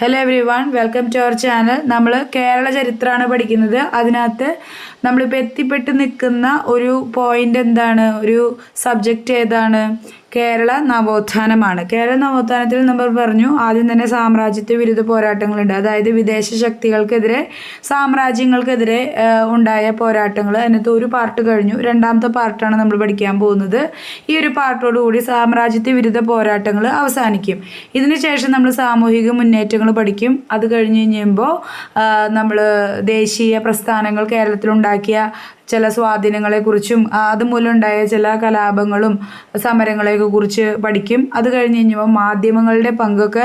Hello everyone welcome to our channel നമ്മൾ കേരള ചരിത്രമാണ് പഠിക്കുന്നത്. അതിനകത്ത് നമ്മളിപ്പോൾ എത്തിപ്പെട്ട് നിൽക്കുന്ന ഒരു പോയിന്റ് എന്താണ്? ഒരു സബ്ജക്റ്റ് ഏതാണ്? കേരള നവോത്ഥാനമാണ്. കേരള നവോത്ഥാനത്തിൽ നമ്മൾ പറഞ്ഞു ആദ്യം തന്നെ സാമ്രാജ്യത്വ വിരുദ്ധ പോരാട്ടങ്ങളുണ്ട്. അതായത് വിദേശ ശക്തികൾക്കെതിരെ സാമ്രാജ്യങ്ങൾക്കെതിരെ ഉണ്ടായ പോരാട്ടങ്ങൾ. അതിനകത്ത് ഒരു പാർട്ട് കഴിഞ്ഞു. രണ്ടാമത്തെ പാർട്ടാണ് നമ്മൾ പഠിക്കാൻ പോകുന്നത്. ഈ ഒരു പാർട്ടോടുകൂടി സാമ്രാജ്യത്വ വിരുദ്ധ പോരാട്ടങ്ങൾ അവസാനിക്കും. ഇതിന് ശേഷം നമ്മൾ സാമൂഹിക മുന്നേറ്റങ്ങൾ പഠിക്കും. അത് കഴിഞ്ഞ് കഴിയുമ്പോൾ നമ്മൾ ദേശീയ പ്രസ്ഥാനങ്ങൾ കേരളത്തിലുണ്ടാക്കിയ ചില സ്വാധീനങ്ങളെക്കുറിച്ചും അതുമൂലമുണ്ടായ ചില കലാപങ്ങളും സമരങ്ങളെയൊക്കെ കുറിച്ച് പഠിക്കും. അത് കഴിഞ്ഞ് കഴിഞ്ഞപ്പോൾ മാധ്യമങ്ങളുടെ പങ്കൊക്കെ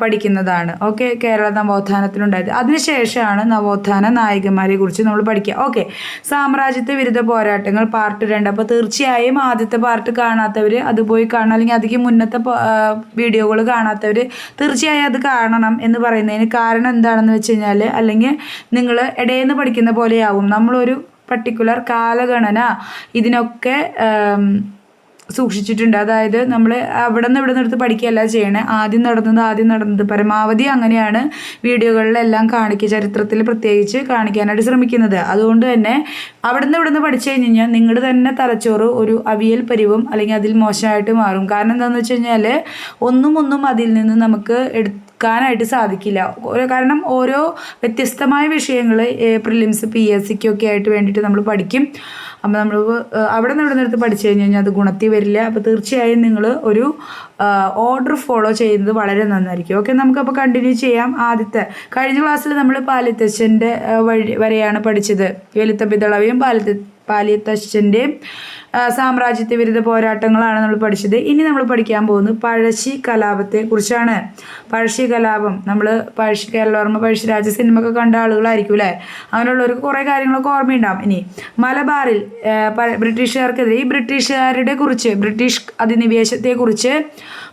പഠിക്കുന്നതാണ്. ഓക്കെ കേരള നവോത്ഥാനത്തിലുണ്ടായത്. അതിനുശേഷമാണ് നവോത്ഥാന നായകന്മാരെ കുറിച്ച് നമ്മൾ പഠിക്കുക. ഓക്കെ സാമ്രാജ്യത്വ വിരുദ്ധ പോരാട്ടങ്ങൾ പാർട്ട് രണ്ട്. അപ്പോൾ തീർച്ചയായും ആദ്യത്തെ പാർട്ട് കാണാത്തവർ അത് പോയി കാണണം. അല്ലെങ്കിൽ അധികം മുന്നത്തെ വീഡിയോകൾ കാണാത്തവർ തീർച്ചയായും അത് കാണണം എന്ന് പറയുന്നതിന് കാരണം എന്താണെന്ന് വെച്ച് കഴിഞ്ഞാൽ അല്ലെങ്കിൽ നിങ്ങൾ ഇടയിൽ നിന്ന് പഠിക്കുന്ന പോലെയാവും. നമ്മളൊരു പർട്ടിക്കുലർ കാലഗണന ഇതിനൊക്കെ സൂക്ഷിച്ചിട്ടുണ്ട്. അതായത് നമ്മൾ അവിടെ നിന്ന് ഇവിടെ നിന്ന് എടുത്ത് പഠിക്കുകയല്ല ചെയ്യണേ. ആദ്യം നടന്നത് ആദ്യം നടന്നത്. പരമാവധി അങ്ങനെയാണ് വീഡിയോകളിലെല്ലാം കാണിക്കുക ചരിത്രത്തിൽ പ്രത്യേകിച്ച് കാണിക്കാനായിട്ട് ശ്രമിക്കുന്നത്. അതുകൊണ്ട് തന്നെ അവിടെ നിന്ന് ഇവിടെ നിന്ന് പഠിച്ചു കഴിഞ്ഞ് കഴിഞ്ഞാൽ നിങ്ങളുടെ തന്നെ തലച്ചോറ് ഒരു അവിയൽ പരിവും അല്ലെങ്കിൽ അതിൽ മോശമായിട്ട് മാറും. കാരണം എന്താണെന്ന് വെച്ച് കഴിഞ്ഞാൽ ഒന്നും ഒന്നും അതിൽ നിന്ന് നമുക്ക് എടുക്കാനായിട്ട് സാധിക്കില്ല. കാരണം ഓരോ വ്യത്യസ്തമായ വിഷയങ്ങൾ പ്രിലിംസ് പി എസ് സിക്കൊക്കെ ആയിട്ട് വേണ്ടിയിട്ട് നമ്മൾ പഠിക്കും. അപ്പോൾ നമ്മൾ അവിടെ നിന്ന് ഇവിടെ നിന്നെടുത്ത് പഠിച്ചു കഴിഞ്ഞ് കഴിഞ്ഞാൽ അത് ഗുണത്തിൽ വരില്ല. അപ്പോൾ തീർച്ചയായും നിങ്ങൾ ഒരു ഓർഡർ ഫോളോ ചെയ്യുന്നത് വളരെ നന്നായിരിക്കും. ഓക്കെ നമുക്കപ്പോൾ കണ്ടിന്യൂ ചെയ്യാം ആദ്യത്തെ. കഴിഞ്ഞ ക്ലാസ്സിൽ നമ്മൾ പാലിത്തച്ഛന്റെ വഴി വരെയാണ് പഠിച്ചത്. വെളുത്തപ്പിതളവയും പാലിത്ത പാലിത്തച്ഛന്റെയും സാമ്രാജ്യത്വ വിരുദ്ധ പോരാട്ടങ്ങളാണ് നമ്മൾ പഠിച്ചത്. ഇനി നമ്മൾ പഠിക്കാൻ പോകുന്നത് പഴശ്ശി കലാപത്തെ കുറിച്ചാണ് പഴശ്ശി കലാപം നമ്മൾ പഴശ്ശി കേരളവർമ്മ പഴശ്ശിരാജ സിനിമ ഒക്കെ കണ്ട ആളുകളായിരിക്കും അല്ലേ? അങ്ങനെയുള്ളവർക്ക് കുറേ കാര്യങ്ങളൊക്കെ ഓർമ്മയുണ്ടാവും. ഇനി മലബാറിൽ ബ്രിട്ടീഷുകാർക്കെതിരെ ഈ ബ്രിട്ടീഷുകാരുടെ കുറിച്ച് ബ്രിട്ടീഷ് അധിനിവേശത്തെക്കുറിച്ച്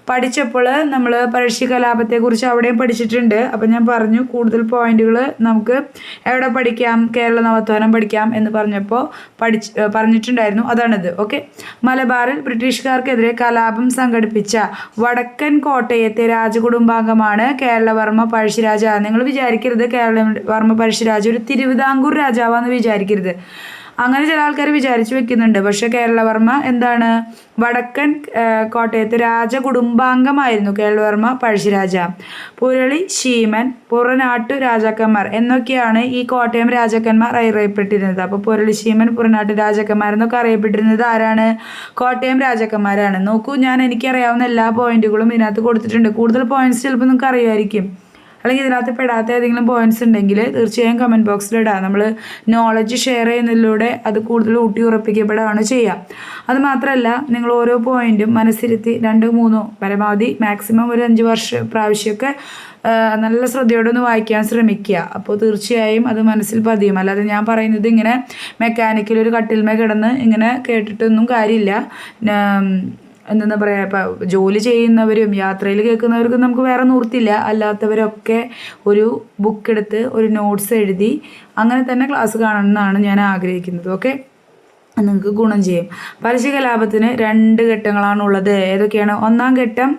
പഠിച്ചപ്പോൾ നമ്മൾ പഴശ്ശി കലാപത്തെക്കുറിച്ച് അവിടെയും പഠിച്ചിട്ടുണ്ട്. അപ്പം ഞാൻ പറഞ്ഞു കൂടുതൽ പോയിന്റുകൾ നമുക്ക് എവിടെ പഠിക്കാം കേരള നവോത്ഥാനം പഠിക്കാം എന്ന് പറഞ്ഞപ്പോൾ പഠിച്ച് പറഞ്ഞിട്ടുണ്ടായിരുന്നു. അതാണിത്. ഓക്കെ? മലബാറിൽ ബ്രിട്ടീഷുകാർക്കെതിരെ കലാപം സംഘടിപ്പിച്ച വടക്കൻ കോട്ടയത്തെ രാജകുടുംബാംഗമാണ് കേരളവർമ്മ പഴശ്ശിരാജ. നിങ്ങൾ വിചാരിക്കരുത് കേരളവർമ്മ പഴശ്ശിരാജ ഒരു തിരുവിതാംകൂർ രാജാവാന്ന് വിചാരിക്കരുത്. അങ്ങനെ ചില ആൾക്കാർ വിചാരിച്ചു വെക്കുന്നുണ്ട്. പക്ഷെ കേരളവർമ്മ എന്താണ്? വടക്കൻ കോട്ടയത്ത് രാജകുടുംബാംഗമായിരുന്നു കേരളവർമ്മ പഴശ്ശിരാജ. പുരളി ശീമൻ പുറനാട്ടു രാജാക്കന്മാർ എന്നൊക്കെയാണ് ഈ കോട്ടയം രാജാക്കന്മാർ അറിയപ്പെട്ടിരുന്നത്. അപ്പോൾ പുരളി ശീമൻ പുറനാട്ടു രാജാക്കന്മാർ എന്നൊക്കെ അറിയപ്പെട്ടിരുന്നത് ആരാണ്? കോട്ടയം രാജാക്കന്മാരാണ്. നോക്കൂ ഞാൻ എനിക്കറിയാവുന്ന എല്ലാ പോയിന്റുകളും ഇതിനകത്ത് കൊടുത്തിട്ടുണ്ട്. കൂടുതൽ പോയിന്റ്സ് ചിലപ്പോൾ നിങ്ങൾക്ക് അറിയുമായിരിക്കും. അല്ലെങ്കിൽ ഇതിനകത്ത് പെടാത്ത ഏതെങ്കിലും പോയിന്റ്സ് ഉണ്ടെങ്കിൽ തീർച്ചയായും കമന്റ് ബോക്സിൽ ഇടാം. നമ്മൾ നോളജ് ഷെയർ ചെയ്യുന്നതിലൂടെ അത് കൂടുതൽ ഊട്ടി ഉറപ്പിക്കപ്പെടുകയാണ് ചെയ്യുക അത് മാത്രമല്ല നിങ്ങൾ ഓരോ പോയിന്റും മനസ്സിരുത്തി രണ്ട് മൂന്നോ പരമാവധി മാക്സിമം ഒരു അഞ്ച് വർഷ പ്രാവശ്യമൊക്കെ നല്ല ശ്രദ്ധയോടെ ഒന്ന് വായിക്കാൻ ശ്രമിക്കുക. അപ്പോൾ തീർച്ചയായും അത് മനസ്സിൽ പതിയും. അല്ലാതെ ഞാൻ പറയുന്നത് ഇങ്ങനെ മെക്കാനിക്കൽ ഒരു കട്ടിൽമേ കിടന്ന് ഇങ്ങനെ കേട്ടിട്ടൊന്നും കാര്യമില്ല. എന്താ പറയുക ഇപ്പം ജോലി ചെയ്യുന്നവരും യാത്രയിൽ കേൾക്കുന്നവർക്കും നമുക്ക് വേറെ നിർത്തില്ല അല്ലാത്തവരൊക്കെ ഒരു ബുക്ക് എടുത്ത് ഒരു നോട്ട്സ് എഴുതി അങ്ങനെ തന്നെ ക്ലാസ് കാണണം എന്നാണ് ഞാൻ ആഗ്രഹിക്കുന്നത്. ഓക്കെ നിങ്ങൾക്ക് ഗുണം ചെയ്യും. പലിശ കലാപത്തിന് രണ്ട് ഘട്ടങ്ങളാണുള്ളത് ഏതൊക്കെയാണ്? ഒന്നാം ഘട്ടം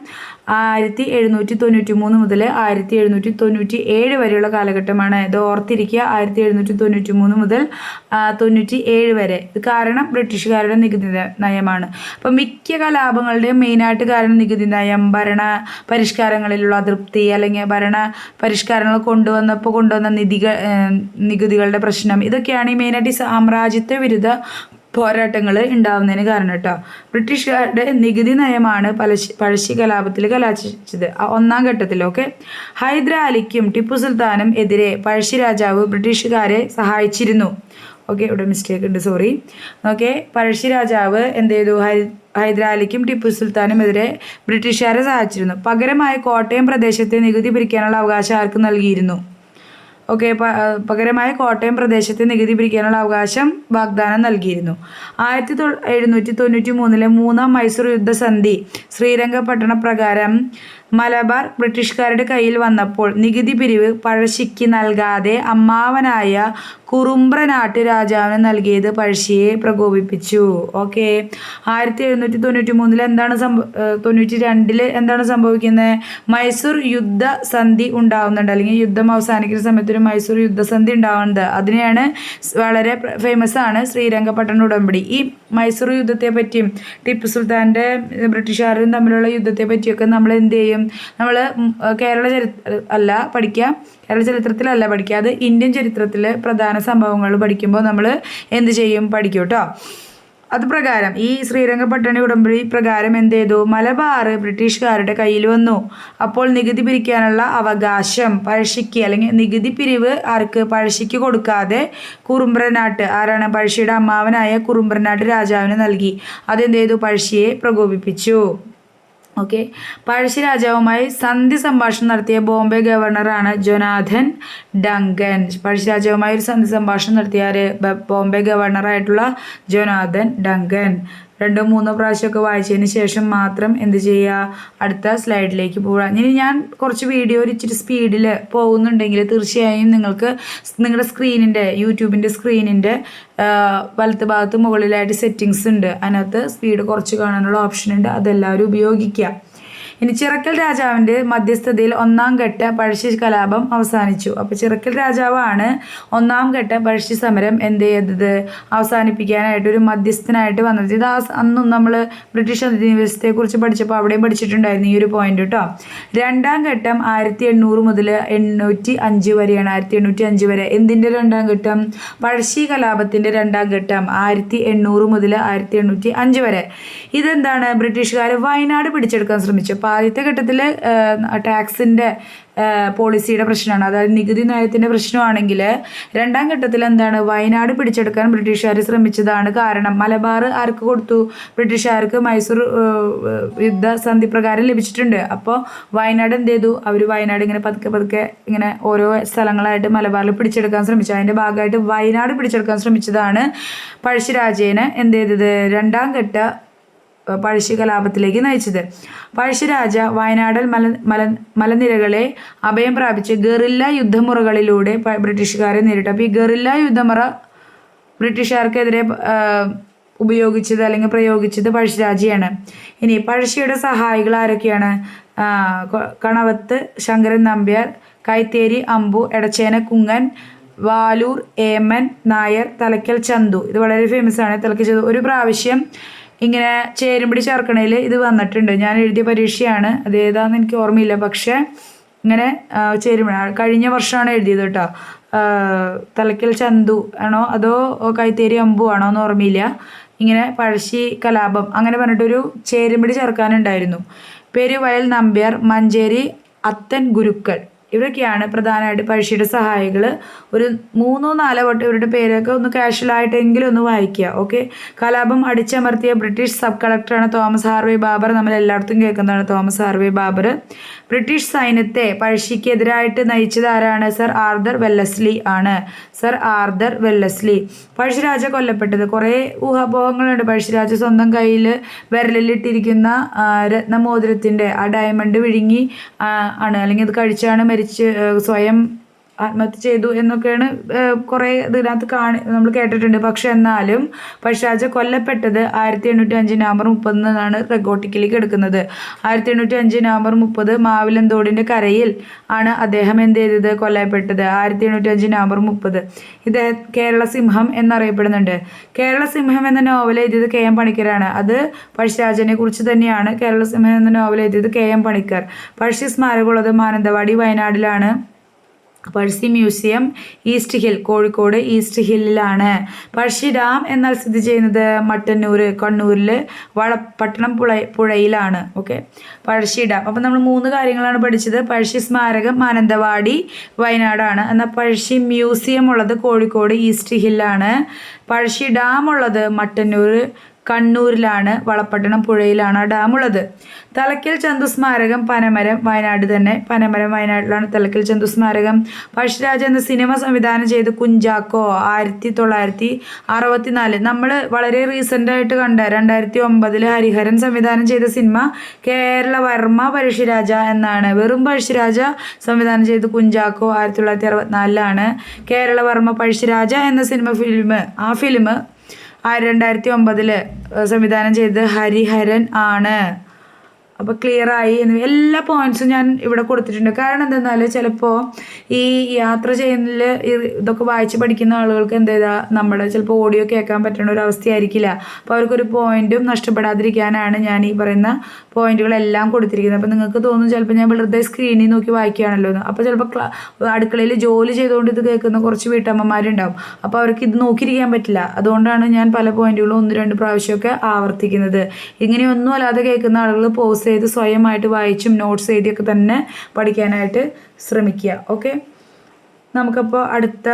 ആയിരത്തി എഴുന്നൂറ്റി തൊണ്ണൂറ്റി മൂന്ന് മുതൽ ആയിരത്തി എഴുന്നൂറ്റി തൊണ്ണൂറ്റി ഏഴ് വരെയുള്ള കാലഘട്ടമാണ്. ഇത് ഓർത്തിരിക്കുക. ആയിരത്തി എഴുന്നൂറ്റി തൊണ്ണൂറ്റി മൂന്ന് മുതൽ തൊണ്ണൂറ്റി ഏഴ് വരെ. ഇത് കാരണം ബ്രിട്ടീഷുകാരുടെ നികുതി നയമാണ്. അപ്പം മിക്ക കലാപങ്ങളുടെയും മെയിനായിട്ട് കാരണം നികുതി നയം ഭരണ പരിഷ്കാരങ്ങളിലുള്ള അതൃപ്തി അല്ലെങ്കിൽ ഭരണ പരിഷ്കാരങ്ങൾ കൊണ്ടുവന്നപ്പോൾ കൊണ്ടുവന്ന നിധികൾ നികുതികളുടെ പ്രശ്നം. ഇതൊക്കെയാണ് ഈ മെയിനായിട്ട് ഈ സാമ്രാജ്യത്വ വിരുദ്ധ പോരാട്ടങ്ങൾ ഉണ്ടാവുന്നതിന് കാരണം കേട്ടോ ബ്രിട്ടീഷുകാരുടെ നികുതി നയമാണ് പലശി പഴശ്ശി കലാപത്തിൽ കലാശിച്ചത്. ഒന്നാം ഘട്ടത്തിൽ ഓക്കെ? ഹൈദരാലിക്കും ടിപ്പു സുൽത്താനും എതിരെ പഴശ്ശി രാജാവ് ബ്രിട്ടീഷുകാരെ സഹായിച്ചിരുന്നു. ഓക്കെ ഇവിടെ മിസ്റ്റേക്ക് ഉണ്ട് സോറി ഓക്കെ പഴശ്ശി രാജാവ് എന്ത് ചെയ്തു? ഹൈ ഹൈദരാലിക്കും ടിപ്പു സുൽത്താനും എതിരെ ബ്രിട്ടീഷുകാരെ സഹായിച്ചിരുന്നു. പകരമായി കോട്ടയം പ്രദേശത്തെ നികുതി പിരിക്കാനുള്ള അവകാശം ആർക്ക് നൽകിയിരുന്നു? ഓക്കെ പകരമായ കോട്ടയം പ്രദേശത്തെ നികുതി പിരിക്കാനുള്ള അവകാശം വാഗ്ദാനം നൽകിയിരുന്നു. ആയിരത്തി തൊ എഴുന്നൂറ്റി തൊണ്ണൂറ്റി മൂന്നിലെ മൂന്നാം മൈസൂർ യുദ്ധസന്ധി ശ്രീരംഗപട്ടണ പ്രകാരം മലബാർ ബ്രിട്ടീഷുകാരുടെ കയ്യിൽ വന്നപ്പോൾ നികുതി പിരിവ് പഴശ്ശിക്ക് നൽകാതെ അമ്മാവനായ കുറുമ്പ്ര നാട്ടുരാജാവിന് നൽകിയത് പഴശ്ശിയെ പ്രകോപിപ്പിച്ചു. ഓക്കെ ആയിരത്തി എഴുന്നൂറ്റി തൊണ്ണൂറ്റി മൂന്നിൽ എന്താണ് സംഭവ തൊണ്ണൂറ്റി രണ്ടിൽ എന്താണ് സംഭവിക്കുന്നത്? മൈസൂർ യുദ്ധസന്ധി ഉണ്ടാവുന്നുണ്ട്. അല്ലെങ്കിൽ യുദ്ധം അവസാനിക്കുന്ന സമയത്ത് ഒരു മൈസൂർ യുദ്ധസന്ധി ഉണ്ടാവുന്നത് അതിനെയാണ് വളരെ ഫേമസ് ആണ് ശ്രീരംഗപട്ടണ ഉടമ്പടി. ഈ മൈസൂർ യുദ്ധത്തെ പറ്റിയും ടിപ്പു സുൽത്താന്റെ ബ്രിട്ടീഷുകാരും തമ്മിലുള്ള യുദ്ധത്തെ പറ്റിയൊക്കെ നമ്മൾ എന്ത് ചെയ്യും? നമ്മൾ കേരള ചരിത്ര അല്ല പഠിക്കുക കേരള ചരിത്രത്തിലല്ല പഠിക്കുക അത് ഇന്ത്യൻ ചരിത്രത്തിലെ പ്രധാന സംഭവങ്ങൾ പഠിക്കുമ്പോൾ നമ്മൾ എന്ത് ചെയ്യും? പഠിക്കും കേട്ടോ അത് പ്രകാരം ഈ ശ്രീരംഗപട്ടണി ഉടമ്പടി പ്രകാരം എന്ത് ചെയ്തു? മലബാർ ബ്രിട്ടീഷുകാരുടെ കയ്യിൽ വന്നു. അപ്പോൾ നികുതി പിരിക്കാനുള്ള അവകാശം പഴശ്ശിക്ക് അല്ലെങ്കിൽ നികുതി പിരിവ് ആർക്ക്? പഴശ്ശിക്ക് കൊടുക്കാതെ കുറുമ്പ്രനാട്ട് ആരാണ്? പഴശ്ശിയുടെ അമ്മാവനായ കുറുമ്പ്രനാട്ട് രാജാവിന് നൽകി. അതെന്ത് ചെയ്തു? പഴശ്ശിയെ പ്രകോപിപ്പിച്ചു. ഓക്കെ പഴശ്ശി രാജാവുമായി സന്ധി സംഭാഷണം നടത്തിയ ബോംബെ ഗവർണറാണ് ജൊനാഥൻ ഡങ്കൻ. പഴശ്ശി രാജാവുമായി ഒരു സന്ധി സംഭാഷണം നടത്തിയ ബോംബെ ഗവർണറായിട്ടുള്ള ജൊനാഥൻ ഡങ്കൻ. രണ്ടോ മൂന്നോ പ്രാവശ്യമൊക്കെ വായിച്ചതിന് ശേഷം മാത്രം എന്ത് ചെയ്യുക അടുത്ത സ്ലൈഡിലേക്ക് പോകാം ഇനി ഞാൻ കുറച്ച് വീഡിയോ ഇച്ചിരി സ്പീഡിൽ പോകുന്നുണ്ടെങ്കിൽ തീർച്ചയായും നിങ്ങൾക്ക് നിങ്ങളുടെ സ്ക്രീനിന്റെ യൂട്യൂബിന്റെ സ്ക്രീനിന്റെ വലത്ത് ഭാഗത്ത് മുകളിലായിട്ട് സെറ്റിങ്സ് ഉണ്ട്. അതിനകത്ത് സ്പീഡ് കുറച്ച് കാണാനുള്ള ഓപ്ഷൻ ഉണ്ട്. അതെല്ലാവരും ഉപയോഗിക്കുക. ഇനി ചിറക്കൽ രാജാവിന്റെ മധ്യസ്ഥതയിൽ ഒന്നാം ഘട്ട പഴശ്ശി കലാപം അവസാനിച്ചു. അപ്പോൾ ചിറക്കൽ രാജാവാണ് ഒന്നാം ഘട്ട പഴശ്ശി സമരം എന്ത് ചെയ്തത്? അവസാനിപ്പിക്കാനായിട്ട് ഒരു മധ്യസ്ഥനായിട്ട് വന്നത്. ഇത് ആ അന്നും നമ്മൾ ബ്രിട്ടീഷ് അധിനിവേശത്തെക്കുറിച്ച് പഠിച്ചപ്പോൾ അവിടെയും പഠിച്ചിട്ടുണ്ടായിരുന്നു ഈ ഒരു പോയിന്റ് കേട്ടോ രണ്ടാം ഘട്ടം ആയിരത്തി എണ്ണൂറ് മുതൽ എണ്ണൂറ്റി അഞ്ച് വരെയാണ്. ആയിരത്തി എണ്ണൂറ്റി അഞ്ച് വരെ എന്തിന്റെ രണ്ടാം ഘട്ടം? പഴശ്ശി കലാപത്തിന്റെ രണ്ടാം ഘട്ടം ആയിരത്തി എണ്ണൂറ് മുതൽ ആയിരത്തി എണ്ണൂറ്റി അഞ്ച് വരെ. ഇതെന്താണ്? ബ്രിട്ടീഷുകാർ വയനാട് പിടിച്ചെടുക്കാൻ ശ്രമിച്ചു. അപ്പോൾ ആദ്യത്തെ ഘട്ടത്തിൽ ടാക്സിന്റെ പോളിസിയുടെ പ്രശ്നമാണ്. അതായത് നികുതി നയത്തിന്റെ പ്രശ്നമാണെങ്കിൽ രണ്ടാം ഘട്ടത്തിൽ എന്താണ്? വയനാട് പിടിച്ചെടുക്കാൻ ബ്രിട്ടീഷുകാർ ശ്രമിച്ചതാണ് കാരണം മലബാർ ആർക്ക് കൊടുത്തു? ബ്രിട്ടീഷുകാർക്ക് മൈസൂർ യുദ്ധസന്ധി പ്രകാരം ലഭിച്ചിട്ടുണ്ട്. അപ്പോൾ വയനാട് എന്ത് ചെയ്തു? അവർ വയനാട് ഇങ്ങനെ പതുക്കെ പതുക്കെ ഇങ്ങനെ ഓരോ സ്ഥലങ്ങളായിട്ട് മലബാറിൽ പിടിച്ചെടുക്കാൻ ശ്രമിച്ചു. അതിന്റെ ഭാഗമായിട്ട് വയനാട് പിടിച്ചെടുക്കാൻ ശ്രമിച്ചതാണ് പഴശ്ശിരാജേനെ എന്ത് ചെയ്തത്? രണ്ടാം ഘട്ട പഴശ്ശി കലാപത്തിലേക്ക് നയിച്ചത്. പഴശ്ശിരാജ വയനാടൻ മല മല മലനിരകളെ അഭയം പ്രാപിച്ച് ഗറില്ല യുദ്ധമുറകളിലൂടെ ബ്രിട്ടീഷുകാരെ നേരിട്ടു. അപ്പോൾ ഈ ഗറില്ല യുദ്ധമുറ ബ്രിട്ടീഷുകാർക്കെതിരെ ഉപയോഗിച്ചത് അല്ലെങ്കിൽ പ്രയോഗിച്ചത് പഴശ്ശിരാജയാണ് ഇനി പഴശ്ശിയുടെ സഹായികൾ ആരൊക്കെയാണ്? കണവത്ത് ശങ്കരൻ നമ്പ്യാർ കൈത്തേരി അമ്പു എടച്ചേന കുങ്ങൻ വാലൂർ ഏമൻ നായർ തലക്കൽ ചന്തു. ഇത് വളരെ ഫേമസ് ആണ്. തലക്കൽ ചന്തു. ഒരു പ്രാവശ്യം ഇങ്ങനെ ചേരുംപിടി ചേർക്കണേൽ ഇത് വന്നിട്ടുണ്ട്. ഞാൻ എഴുതിയ പരീക്ഷയാണ്. അത് ഏതാണെന്ന് എനിക്ക് ഓർമ്മയില്ല. പക്ഷേ ഇങ്ങനെ ചേരുമ്പോൾ കഴിഞ്ഞ വർഷമാണ് എഴുതിയത് കേട്ടോ. തലക്കൽ ചന്തു ആണോ അതോ കൈത്തേരി അമ്പു ആണോ എന്ന് ഓർമ്മയില്ല. ഇങ്ങനെ പഴശ്ശി കലാപം അങ്ങനെ പറഞ്ഞിട്ടൊരു ചേരുംപിടി ചേർക്കാനുണ്ടായിരുന്നു. വയൽ നമ്പ്യാർ മഞ്ചേരി അത്തൻ ഗുരുക്കൾ. ഇവരൊക്കെയാണ് പ്രധാനമായിട്ട് പഴശ്ശിയുടെ സഹായികൾ ഒരു മൂന്നോ നാലോ വട്ടം ഇവരുടെ പേരൊക്കെ ഒന്ന് കാഷ്വലായിട്ടെങ്കിലും ഒന്ന് വായിക്കുക ഓക്കെ കലാപം അടിച്ചമർത്തിയ ബ്രിട്ടീഷ് സബ് കളക്ടറാണ് തോമസ് ഹാർവേ ബാബർ. നമ്മൾ എല്ലായിടത്തും കേൾക്കുന്നതാണ് തോമസ് ഹാർവേ ബാബർ. ബ്രിട്ടീഷ് സൈന്യത്തെ പഴശ്ശിക്കെതിരായിട്ട് നയിച്ചത് ആരാണ്? സർ ആർദർ വെല്ലസ്ലി ആണ്. Sir Arthur Wellesley. പഴശ്ശിരാജ കൊല്ലപ്പെട്ടത്. കുറേ ഊഹാപോഹങ്ങളുണ്ട് പഴശ്ശിരാജ സ്വന്തം കയ്യിൽ വിരലിലിട്ടിരിക്കുന്ന രത്നമോതിരത്തിന്റെ ആ ഡയമണ്ട് വിഴുങ്ങി ആണ്. അല്ലെങ്കിൽ അത് കഴിച്ചാണ് മരിച്ച് ആ, സ്വയം ആത്മഹത്യ ചെയ്തു എന്നൊക്കെയാണ് കുറേ ഇതിനകത്ത് കാണി നമ്മൾ കേട്ടിട്ടുണ്ട്. പക്ഷെ എന്നാലും പഴശ്ശിരാജ കൊല്ലപ്പെട്ടത് ആയിരത്തി എണ്ണൂറ്റി അഞ്ച് നവംബർ മുപ്പതിനാണ് റെഗോട്ടിക്കിലേക്ക് എടുക്കുന്നത്. ആയിരത്തി എണ്ണൂറ്റി അഞ്ച് നവംബർ മുപ്പത് മാവിലന്തോടിന്റെ കരയിൽ ആണ് അദ്ദേഹം എന്ത് ചെയ്തത്? കൊല്ലപ്പെട്ടത്. ആയിരത്തി എണ്ണൂറ്റി അഞ്ച് നവംബർ മുപ്പത്. ഇത് കേരള സിംഹം എന്നറിയപ്പെടുന്നുണ്ട്. കേരള സിംഹം എന്ന നോവൽ എഴുതിയത് കെ എം പണിക്കരാണ്. അത് പഴശ്ശാജനെ കുറിച്ച് തന്നെയാണ് കേരള സിംഹം എന്ന നോവൽ എഴുതിയത് കെ എം പണിക്കർ. പഴശ്ശി സ്മാരകമുള്ളത് Mananthavady വയനാടിലാണ് Pazhassi museum east hill Kozhikode east ഹില്ലിലാണ്. Pazhassi dam എന്നാൽ സ്ഥിതി ചെയ്യുന്നത് മട്ടന്നൂർ കണ്ണൂരിൽ വളപട്ടണം പുഴ പുഴയിലാണ്. Okay Pazhassi dam. അപ്പം നമ്മൾ മൂന്ന് കാര്യങ്ങളാണ് പഠിച്ചത്. പഴശ്ശി സ്മാരകം മാനന്തവാടി വയനാടാണ്. എന്നാൽ പഴശ്ശി മ്യൂസിയം ഉള്ളത് കോഴിക്കോട് ഈസ്റ്റ് ഹില്ലാണ്. പഴശ്ശി ഡാം ഉള്ളത് മട്ടന്നൂർ കണ്ണൂരിലാണ് വളപ്പട്ടണം പുഴയിലാണ് ആ ഡാമുള്ളത്. തലക്കൽ ചന്തു സ്മാരകം പനമരം വയനാട് തന്നെ. പനമരം വയനാട്ടിലാണ് തലക്കൽ ചന്തു സ്മാരകം. പഴശ്ശിരാജ എന്ന സിനിമ സംവിധാനം ചെയ്ത് കുഞ്ചാക്കോ ആയിരത്തി തൊള്ളായിരത്തി അറുപത്തിനാല് നമ്മൾ വളരെ റീസെന്റ് ആയിട്ട് കണ്ട രണ്ടായിരത്തി ഒമ്പതിൽ ഹരിഹരൻ സംവിധാനം ചെയ്ത സിനിമ കേരള വർമ്മ പഴശ്ശിരാജ എന്നാണ്. വെറും പഴശ്ശിരാജ സംവിധാനം ചെയ്ത് കുഞ്ചാക്കോ ആയിരത്തി തൊള്ളായിരത്തി അറുപത്തിനാലിലാണ് കേരളവർമ്മ പഴശ്ശിരാജ എന്ന സിനിമ ഫിലിം ആ ഫിലിം രണ്ടായിരത്തി ഒമ്പതിൽ സംവിധാനം ചെയ്തത് ഹരിഹരൻ ആണ്. അപ്പോൾ ക്ലിയർ ആയി എന്ന് എല്ലാ പോയിന്റ്സും ഞാൻ ഇവിടെ കൊടുത്തിട്ടുണ്ട്. കാരണം എന്തെന്നാൽ ചിലപ്പോൾ ഈ യാത്ര ചെയ്യുന്നതിൽ ഇതൊക്കെ വായിച്ച് പഠിക്കുന്ന ആളുകൾക്ക് എന്ത് ചെയ്താൽ നമ്മുടെ ചിലപ്പോൾ ഓഡിയോ കേൾക്കാൻ പറ്റുന്ന ഒരു അവസ്ഥയായിരിക്കില്ല. അപ്പോൾ അവർക്കൊരു പോയിന്റും നഷ്ടപ്പെടാതിരിക്കാനാണ് ഞാൻ ഈ പറയുന്ന പോയിന്റുകളെല്ലാം കൊടുത്തിരിക്കുന്നത്. അപ്പോൾ നിങ്ങൾക്ക് തോന്നും ചിലപ്പോൾ ഞാൻ വെറുതെ സ്ക്രീനിൽ നോക്കി വായിക്കുകയാണല്ലോ അപ്പോൾ ചിലപ്പോൾ അടുക്കളയിൽ ജോലി ചെയ്തുകൊണ്ട് ഇത് കേൾക്കുന്ന കുറച്ച് വീട്ടമ്മമാരുണ്ടാവും. അപ്പോൾ അവർക്ക് ഇത് നോക്കിയിരിക്കാൻ പറ്റില്ല. അതുകൊണ്ടാണ് ഞാൻ പല പോയിന്റുകളും ഒന്ന് രണ്ട് പ്രാവശ്യമൊക്കെ ആവർത്തിക്കുന്നത്. ഇങ്ങനെയൊന്നും അല്ലാതെ കേൾക്കുന്ന ആളുകൾ പോസ് ചെയ്ത് സ്വയമായിട്ട് വായിച്ചും നോട്ട്സ് എഴുതിയൊക്കെ തന്നെ പഠിക്കാനായിട്ട് ശ്രമിക്കുക. ഓക്കെ നമുക്കപ്പോൾ അടുത്ത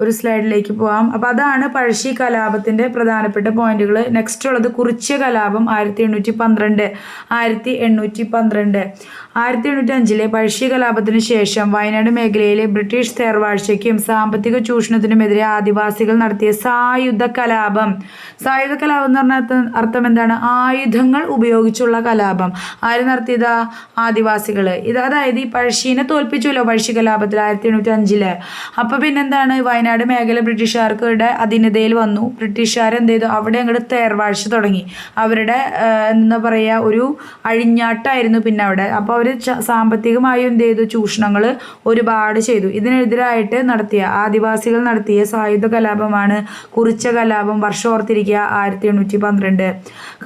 ഒരു സ്ലൈഡിലേക്ക് പോകാം അപ്പോൾ അതാണ് പഴശ്ശി കലാപത്തിന്റെ പ്രധാനപ്പെട്ട പോയിന്റുകൾ നെക്സ്റ്റ് ഉള്ളത് കുറിച്യ കലാപം ആയിരത്തി എണ്ണൂറ്റി പന്ത്രണ്ട് ആയിരത്തി എണ്ണൂറ്റി പന്ത്രണ്ട് ആയിരത്തി എണ്ണൂറ്റി അഞ്ചിലെ പഴശ്ശി കലാപത്തിന് ശേഷം വയനാട് മേഖലയിലെ ബ്രിട്ടീഷ് തേർവാഴ്ചയ്ക്കും സാമ്പത്തിക ചൂഷണത്തിനുമെതിരെ ആദിവാസികൾ നടത്തിയ സായുധ കലാപം. സായുധ കലാപം എന്ന് പറഞ്ഞാൽ അർത്ഥം- എന്താണ്? ആയുധങ്ങൾ ഉപയോഗിച്ചുള്ള കലാപം. ആര് നടത്തിയതാ? ആദിവാസികൾ ഇത് അതായത് ഈ പഴശ്ശീനെ തോൽപ്പിച്ചുല്ലോ പഴശ്ശി കലാപത്തിൽ ആയിരത്തി എണ്ണൂറ്റി അഞ്ചിൽ അപ്പോൾ പിന്നെന്താണ്? വയനാട് മേഖല ബ്രിട്ടീഷുകാർക്കിടെ അധീനതയിൽ വന്നു. ബ്രിട്ടീഷുകാർ എന്ത് ചെയ്തു അവിടെ അങ്ങോട്ട് തേർവാഴ്ച തുടങ്ങി. അവരുടെ എന്താ പറയുക ഒരു അഴിഞ്ഞാട്ടായിരുന്നു പിന്നെ അവിടെ. അപ്പോൾ അവർ സാമ്പത്തികമായും എന്ത് ചെയ്തു ചൂഷണങ്ങൾ ഒരുപാട് ചെയ്തു. ഇതിനെതിരായിട്ട് നടത്തിയ ആദിവാസികൾ നടത്തിയ സായുധ കലാപമാണ് കുറിച്ച കലാപം വർഷം ഓർത്തിരിക്കുക ആയിരത്തി എണ്ണൂറ്റി പന്ത്രണ്ട്.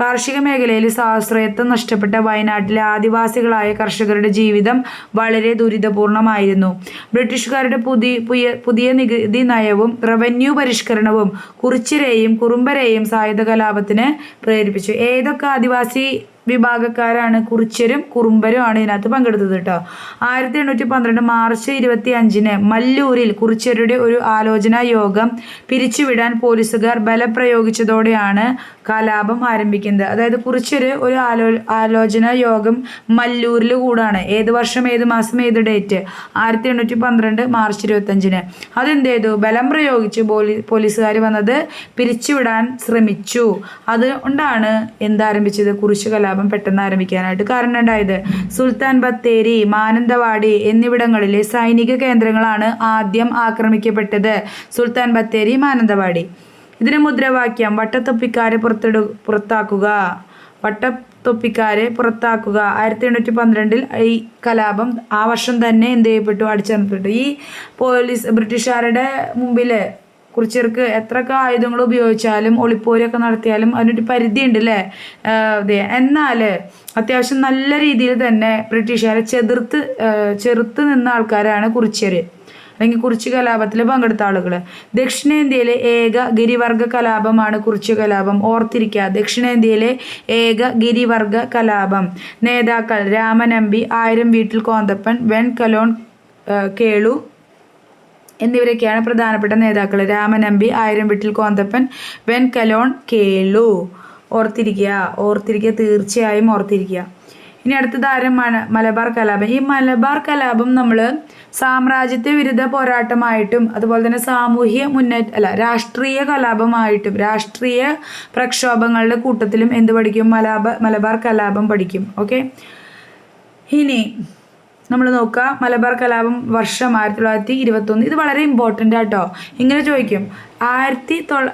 കാർഷിക മേഖലയിൽ സ്വാശ്രയത്വം നഷ്ടപ്പെട്ട വയനാട്ടിലെ ആദിവാസികളായ കർഷകരുടെ ജീവിതം വളരെ ദുരിതപൂർണമായിരുന്നു. ബ്രിട്ടീഷുകാരുടെ പുതിയ പുതിയ പുതിയ നികുതി നയവും റവന്യൂ പരിഷ്കരണവും കുറിച്ചിരെയും കുറുമ്പരെയും സായുധ കലാപത്തിന് പ്രേരിപ്പിച്ചു. ഏതൊക്കെ ആദിവാസി വിഭാഗക്കാരാണ്. കുറിച്യരും കുറുമ്പരും ആണ് ഇതിനകത്ത് പങ്കെടുത്തത് കേട്ടോ. ആയിരത്തി എണ്ണൂറ്റി പന്ത്രണ്ട് മാർച്ച് ഇരുപത്തി അഞ്ചിന് മല്ലൂരിൽ കുറിച്യരുടെ ഒരു ആലോചനാ യോഗം പിരിച്ചുവിടാൻ പോലീസുകാർ ബലപ്രയോഗിച്ചതോടെയാണ് കലാപം ആരംഭിക്കുന്നത്. അതായത് കുറിച്ചൊരു ഒരു ആലോ ആലോചനാ യോഗം മല്ലൂരിൽ കൂടാണ്. ഏത് വർഷം ഏത് മാസം ഏത് ഡേറ്റ്? ആയിരത്തി എണ്ണൂറ്റി പന്ത്രണ്ട് മാർച്ച് ഇരുപത്തഞ്ചിന് അതെന്ത് ചെയ്തു? ബലം പ്രയോഗിച്ച് പോലീ പോലീസുകാർ വന്നത് പിരിച്ചുവിടാൻ ശ്രമിച്ചു. അതുകൊണ്ടാണ് എന്താരംഭിച്ചത് കുറിച്ച് കലാപം? പെട്ടെന്ന് ആരംഭിക്കാനായിട്ട് കാരണം ഉണ്ടായത് സുൽത്താൻ ബത്തേരി മാനന്തവാടി എന്നിവിടങ്ങളിലെ സൈനിക കേന്ദ്രങ്ങളാണ് ആദ്യം ആക്രമിക്കപ്പെട്ടത്. സുൽത്താൻ ബത്തേരി മാനന്തവാടി. ഇതിന് മുദ്രാവാക്യം വട്ടത്തൊപ്പിക്കാരെ പുറത്തെടു പുറത്താക്കുക. വട്ട തൊപ്പിക്കാരെ പുറത്താക്കുക. ആയിരത്തി എണ്ണൂറ്റി പന്ത്രണ്ടിൽ ഈ കലാപം ആ വർഷം തന്നെ എന്ത് ചെയ്യപ്പെട്ടു? അടിച്ചമർത്തപ്പെട്ടു. ഈ പോലീസ് ബ്രിട്ടീഷുകാരുടെ മുമ്പിൽ കുറിച്ചർക്ക് എത്രയൊക്കെ ആയുധങ്ങൾ ഉപയോഗിച്ചാലും ഒളിപ്പോരൊക്കെ നടത്തിയാലും അതിനൊരു പരിധിയുണ്ട് അല്ലേ എന്നാൽ അത്യാവശ്യം നല്ല രീതിയിൽ തന്നെ ബ്രിട്ടീഷുകാരെ ചെതിർത്ത് ചെറുത്ത് നിന്ന ആൾക്കാരാണ് കുറിച്ചർ അല്ലെങ്കിൽ കുറിച്ച് കലാപത്തിൽ പങ്കെടുത്ത ആളുകൾ ദക്ഷിണേന്ത്യയിലെ ഏക ഗിരിവർഗ കലാപമാണ് കുറിച്ച് കലാപം. ഓർത്തിരിക്കുക ദക്ഷിണേന്ത്യയിലെ ഏക ഗിരിവർഗ കലാപം. നേതാക്കൾ രാമനമ്പി ആയിരം വീട്ടിൽ കോന്തപ്പൻ വെൺ കലോൺ കേളു എന്നിവരൊക്കെയാണ് പ്രധാനപ്പെട്ട നേതാക്കൾ രാമനമ്പി ആയിരം വിട്ടിൽ കോന്തപ്പൻ വെൻ കലോൺ കേളു ഓർത്തിരിക്കുക ഓർത്തിരിക്കുക തീർച്ചയായും ഓർത്തിരിക്കുക. ഇനി അടുത്ത താരം മല മലബാർ കലാപം. ഈ മലബാർ കലാപം നമ്മൾ സാമ്രാജ്യത്വ വിരുദ്ധ പോരാട്ടമായിട്ടും അതുപോലെ തന്നെ സാമൂഹ്യ മുന്നേറ്റ അല്ല രാഷ്ട്രീയ കലാപമായിട്ടും രാഷ്ട്രീയ പ്രക്ഷോഭങ്ങളുടെ കൂട്ടത്തിലും എന്ത് പഠിക്കും? മലബാർ മലബാർ കലാപം പഠിക്കും. ഓക്കെ? ഇനി നമ്മൾ നോക്കുക. മലബാർ കലാപം വർഷം ആയിരത്തി തൊള്ളായിരത്തി ഇരുപത്തൊന്ന് ഇത് വളരെ ഇമ്പോർട്ടന്റ് ആട്ടോ. ഇങ്ങനെ ചോദിക്കും. ആയിരത്തി തൊള്ള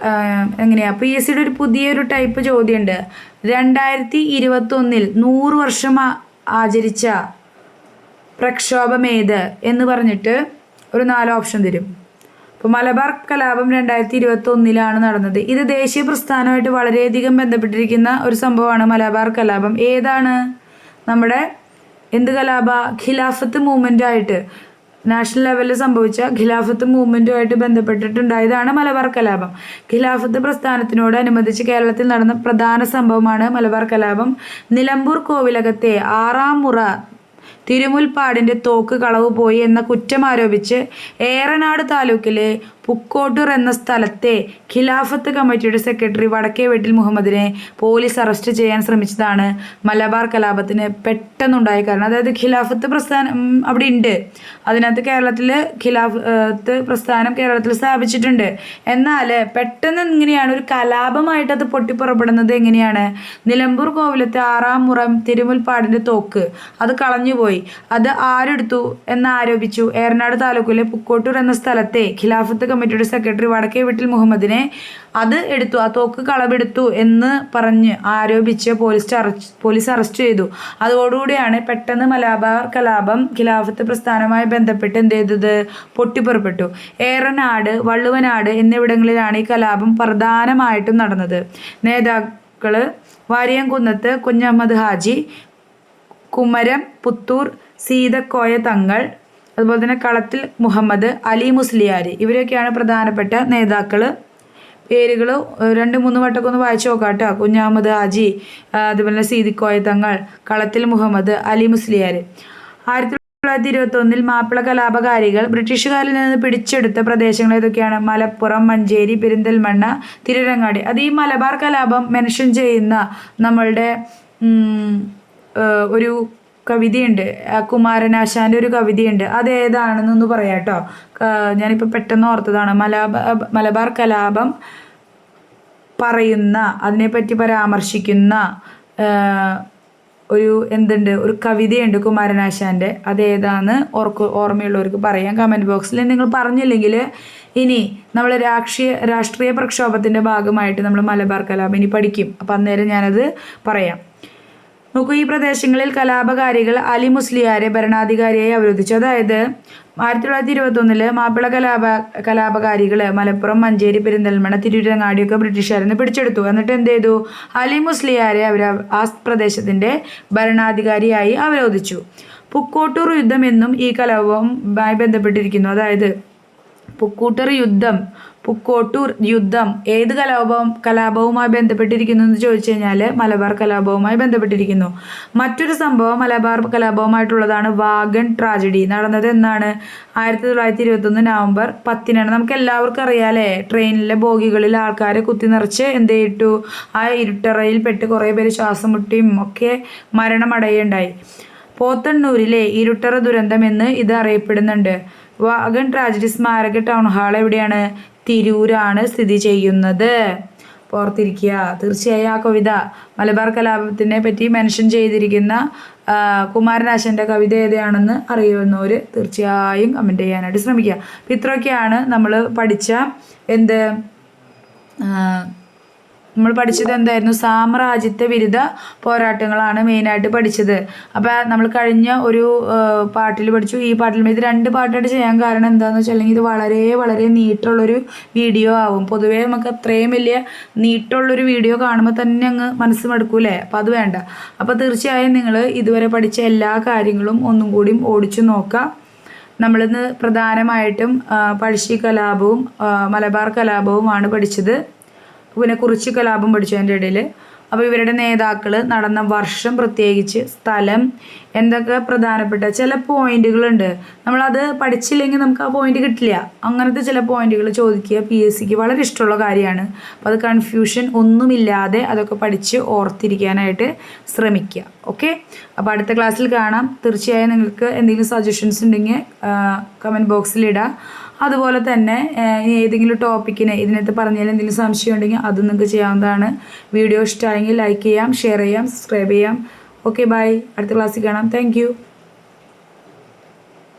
എങ്ങനെയാണ് പി എസ് സിയുടെ ഒരു പുതിയൊരു ടൈപ്പ് ചോദ്യമുണ്ട്. രണ്ടായിരത്തി ഇരുപത്തൊന്നിൽ നൂറ് വർഷം ആചരിച്ച പ്രക്ഷോഭമേത് എന്ന് പറഞ്ഞിട്ട് ഒരു നാല് ഓപ്ഷൻ തരും. അപ്പോൾ മലബാർ കലാപം രണ്ടായിരത്തി ഇരുപത്തി ഒന്നിലാണ് നടന്നത്. ഇത് ദേശീയ പ്രസ്ഥാനമായിട്ട് വളരെയധികം ബന്ധപ്പെട്ടിരിക്കുന്ന ഒരു സംഭവമാണ് മലബാർ കലാപം. ഏതാണ്? നമ്മുടെ എന്ത് കലാപ? ഖിലാഫത്ത് മൂവ്മെന്റായിട്ട് നാഷണൽ ലെവലിൽ സംഭവിച്ച ഖിലാഫത്ത് മൂവ്മെന്റുമായിട്ട് ബന്ധപ്പെട്ടിട്ടുണ്ടായതാണ് മലബാർ കലാപം. ഖിലാഫത്ത് പ്രസ്ഥാനത്തിനോട് അനുബന്ധിച്ച് കേരളത്തിൽ നടന്ന പ്രധാന സംഭവമാണ് മലബാർ കലാപം. നിലമ്പൂർ കോവിലകത്തെ ആറാം മുറ തിരുമുൽപ്പാടിന്റെ തോക്ക് കളവ് പോയി എന്ന കുറ്റം ആരോപിച്ച് ഏറനാട് താലൂക്കിലെ പുക്കോട്ടൂർ എന്ന സ്ഥലത്തെ ഖിലാഫത്ത് കമ്മിറ്റിയുടെ സെക്രട്ടറി വടക്കേ വെട്ടിൽ മുഹമ്മദിനെ പോലീസ് അറസ്റ്റ് ചെയ്യാൻ ശ്രമിച്ചതാണ് മലബാർ കലാപത്തിന് പെട്ടെന്നുണ്ടായ കാരണം. അതായത് ഖിലാഫത്ത് പ്രസ്ഥാനം അവിടെ ഉണ്ട്. അതിനകത്ത് കേരളത്തിൽ ഖിലാഫത്ത് പ്രസ്ഥാനം കേരളത്തിൽ സ്ഥാപിച്ചിട്ടുണ്ട്. എന്നാൽ പെട്ടെന്ന് ഇങ്ങനെയാണ് ഒരു കലാപമായിട്ട് അത് പൊട്ടിപ്പുറപ്പെടുന്നത് എങ്ങനെയാണ്? നിലമ്പൂർ കോവിലത്തെ ആറാം മുറം തിരുമുൽപ്പാടിന്റെ തോക്ക്. അത് കളഞ്ഞുപോയി. അത് ആരെടുത്തു എന്ന് ആരോപിച്ചു? ഏറനാട് താലൂക്കിലെ പുക്കോട്ടൂർ എന്ന സ്ഥലത്തെ ഖിലാഫത്ത് കമ്മിറ്റിയുടെ സെക്രട്ടറി വടക്കേ വീട്ടിൽ മുഹമ്മദിനെ അത് എടുത്തു ആ തോക്ക് കളവെടുത്തു എന്ന് പറഞ്ഞ് ആരോപിച്ച് പോലീസ് അറസ്റ്റ് പോലീസ് അറസ്റ്റ് ചെയ്തു. അതോടുകൂടിയാണ് പെട്ടെന്ന് മലബാർ കലാപം ഖിലാഫത്ത് പ്രസ്ഥാനവുമായി ബന്ധപ്പെട്ട് എന്ത് ചെയ്തത്? പൊട്ടിപ്പുറപ്പെട്ടു. ഏറനാട് വള്ളുവനാട് എന്നിവിടങ്ങളിലാണ് ഈ കലാപം പ്രധാനമായിട്ടും നടന്നത്. നേതാക്കൾ വാരിയംകുന്നത്ത് കുഞ്ഞഹമ്മദ് ഹാജി കുമരം പുത്തൂർ സീതക്കോയ തങ്ങൾ അതുപോലെ തന്നെ കളത്തിൽ മുഹമ്മദ് അലി മുസ്ലിയാർ ഇവരൊക്കെയാണ് പ്രധാനപ്പെട്ട നേതാക്കൾ പേരുകൾ രണ്ട് മൂന്ന് വട്ടമൊക്കെ ഒന്ന് വായിച്ചു നോക്കാം കേട്ടോ. കുഞ്ഞാമദ് ഹാജി അതുപോലെ സീതിക്കോയ തങ്ങൾ കളത്തിൽ മുഹമ്മദ് അലി മുസ്ലിയാർ ആയിരത്തി തൊള്ളായിരത്തി ഇരുപത്തി ഒന്നിൽ മാപ്പിള കലാപകാരികൾ ബ്രിട്ടീഷുകാരിൽ നിന്ന് പിടിച്ചെടുത്ത പ്രദേശങ്ങൾ ഏതൊക്കെയാണ്? മലപ്പുറം മഞ്ചേരി പെരിന്തൽമണ്ണ തിരുരങ്ങാടി. അത് ഈ മലബാർ കലാപം മെൻഷൻ ചെയ്യുന്ന നമ്മളുടെ ഒരു കവിതയുണ്ട്. കുമാരനാശാന്റെ ഒരു കവിതയുണ്ട്. അത് ഏതാണെന്നൊന്ന് പറയാം കേട്ടോ. ഞാനിപ്പോൾ പെട്ടെന്ന് ഓർത്തതാണ്. മലബാർ മലബാർ കലാപം പറയുന്ന അതിനെപ്പറ്റി പരാമർശിക്കുന്ന ഒരു എന്തുണ്ട്? ഒരു കവിതയുണ്ട് കുമാരനാശാന്റെ അതേതാന്ന് ഓർക്ക് ഓർമ്മയുള്ളവർക്ക് പറയാം. കമന്റ് ബോക്സിൽ നിങ്ങൾ പറഞ്ഞില്ലെങ്കിൽ ഇനി നമ്മൾ രാഷ്ട്രീയ രാഷ്ട്രീയ പ്രക്ഷോഭത്തിന്റെ ഭാഗമായിട്ട് നമ്മൾ മലബാർ കലാപം ഇനി പഠിക്കും. അപ്പം അന്നേരം ഞാനത് പറയാം. നോക്കൂ ഈ പ്രദേശങ്ങളിൽ കലാപകാരികൾ അലി മുസ്ലിയാരെ ഭരണാധികാരിയായി അവരോധിച്ചു അതായത് ആയിരത്തി തൊള്ളായിരത്തി ഇരുപത്തി ഒന്നിൽ മാപ്പിള കലാപ കലാപകാരികൾ മലപ്പുറം മഞ്ചേരി പെരിന്തൽമണ്ണ തിരുവിരങ്ങാടിയൊക്കെ ബ്രിട്ടീഷുകാരിൽ നിന്ന് പിടിച്ചെടുത്തു. എന്നിട്ട് എന്ത് ചെയ്തു? അലി മുസ്ലിയാരെ അവർ ആ പ്രദേശത്തിന്റെ ഭരണാധികാരിയായി അവരോധിച്ചു. പുക്കോട്ടൂർ യുദ്ധം എന്നും ഈ കലാപവുമായി ബന്ധപ്പെട്ടിരിക്കുന്നു. അതായത് പുക്കൂട്ടർ യുദ്ധം പുക്കോട്ടൂർ യുദ്ധം ഏത് കലാപവും കലാപവുമായി ബന്ധപ്പെട്ടിരിക്കുന്നു എന്ന് ചോദിച്ചു കഴിഞ്ഞാൽ മലബാർ കലാപവുമായി ബന്ധപ്പെട്ടിരിക്കുന്നു. മറ്റൊരു സംഭവം മലബാർ കലാപവുമായിട്ടുള്ളതാണ് വാഗൺ ട്രാജഡി. നടന്നത് എന്നാണ്. ആയിരത്തി തൊള്ളായിരത്തി ഇരുപത്തൊന്ന് നവംബർ പത്തിനാണ്. നമുക്ക് എല്ലാവർക്കും അറിയാലേ ട്രെയിനിലെ ബോഗികളിൽ ആൾക്കാരെ കുത്തി നിറച്ച് എന്ത് ചെയ്തിട്ടു ആ ഇരുട്ടറയിൽ പെട്ട് കുറേ പേര് ശ്വാസം മുട്ടിയും ഒക്കെ മരണമടയുണ്ടായി. പോത്തണ്ണൂരിലെ ഇരുട്ടറ ദുരന്തം എന്ന് ഇത് അറിയപ്പെടുന്നുണ്ട്. വാഗൺ ട്രാജഡി സ്മാരക ടൗൺ ഹാൾ എവിടെയാണ്? തിരൂരാണ് സ്ഥിതി ചെയ്യുന്നത്. ഓർത്തിരിക്കുക. തീർച്ചയായും ആ കവിത മലബാർ കലാപത്തിനെ പറ്റി മെൻഷൻ ചെയ്തിരിക്കുന്ന കുമാരനാശന്റെ കവിത ഏതാണെന്ന് അറിയുന്നവർ തീർച്ചയായും കമന്റ് ചെയ്യാനായിട്ട് ശ്രമിക്കുക. ഇത്രയൊക്കെയാണ് നമ്മൾ പഠിച്ച എന്ത് നമ്മൾ പഠിച്ചത് എന്തായിരുന്നു? സാമ്രാജ്യത്വ വിരുദ്ധ പോരാട്ടങ്ങളാണ് മെയിനായിട്ട് പഠിച്ചത്. അപ്പോൾ നമ്മൾ കഴിഞ്ഞ ഒരു പാട്ടിൽ പഠിച്ചു. ഈ പാട്ടിൽ ഇത് രണ്ട് പാട്ടായിട്ട് ചെയ്യാൻ കാരണം എന്താണെന്ന് വെച്ചാൽ ഇത് വളരെ വളരെ നീട്ടുള്ളൊരു വീഡിയോ ആവും. പൊതുവേ നമുക്ക് അത്രയും വലിയ നീട്ടുള്ളൊരു വീഡിയോ കാണുമ്പോൾ തന്നെ അങ്ങ് മനസ്സ് മടുക്കൂലേ അപ്പോൾ അത് വേണ്ട. അപ്പോൾ തീർച്ചയായും നിങ്ങൾ ഇതുവരെ പഠിച്ച എല്ലാ കാര്യങ്ങളും ഒന്നും കൂടിയും ഓടിച്ചു നോക്കാം. നമ്മളിന്ന് പ്രധാനമായിട്ടും പഴശ്ശി കലാപവും മലബാർ കലാപവുമാണ് പഠിച്ചത്. പിന്നെ കുറിച്ച് കലാപം പഠിച്ചു അതിന്റെ ഇടയിൽ അപ്പോൾ ഇവരുടെ നേതാക്കൾ നടന്ന വർഷം പ്രത്യേകിച്ച് സ്ഥലം എന്തൊക്കെ പ്രധാനപ്പെട്ട ചില പോയിന്റുകളുണ്ട്. നമ്മളത് പഠിച്ചില്ലെങ്കിൽ നമുക്ക് ആ പോയിന്റ് കിട്ടില്ല. അങ്ങനത്തെ ചില പോയിന്റുകൾ ചോദിക്കുക പി എസ് സിക്ക് വളരെ ഇഷ്ടമുള്ള കാര്യമാണ്. അപ്പോൾ അത് കൺഫ്യൂഷൻ ഒന്നുമില്ലാതെ അതൊക്കെ പഠിച്ച് ഓർത്തിരിക്കാനായിട്ട് ശ്രമിക്കുക. ഓക്കെ? അപ്പോൾ അടുത്ത ക്ലാസ്സിൽ കാണാം. തീർച്ചയായും നിങ്ങൾക്ക് എന്തെങ്കിലും സജഷൻസ് ഉണ്ടെങ്കിൽ കമന്റ് ബോക്സിലിടാം അതുപോലെ തന്നെ ഏതെങ്കിലും ടോപ്പിക്കിന് ഇതിനകത്ത് പറഞ്ഞാൽ എന്തെങ്കിലും സംശയം ഉണ്ടെങ്കിൽ അത് നിങ്ങൾക്ക് ചെയ്യാവുന്നതാണ്. വീഡിയോ ഇഷ്ടമായെങ്കിൽ ലൈക്ക് ചെയ്യാം ഷെയർ ചെയ്യാം സബ്സ്ക്രൈബ് ചെയ്യാം. ഓക്കെ ബൈ അടുത്ത ക്ലാസ്സിൽ കാണാം. താങ്ക്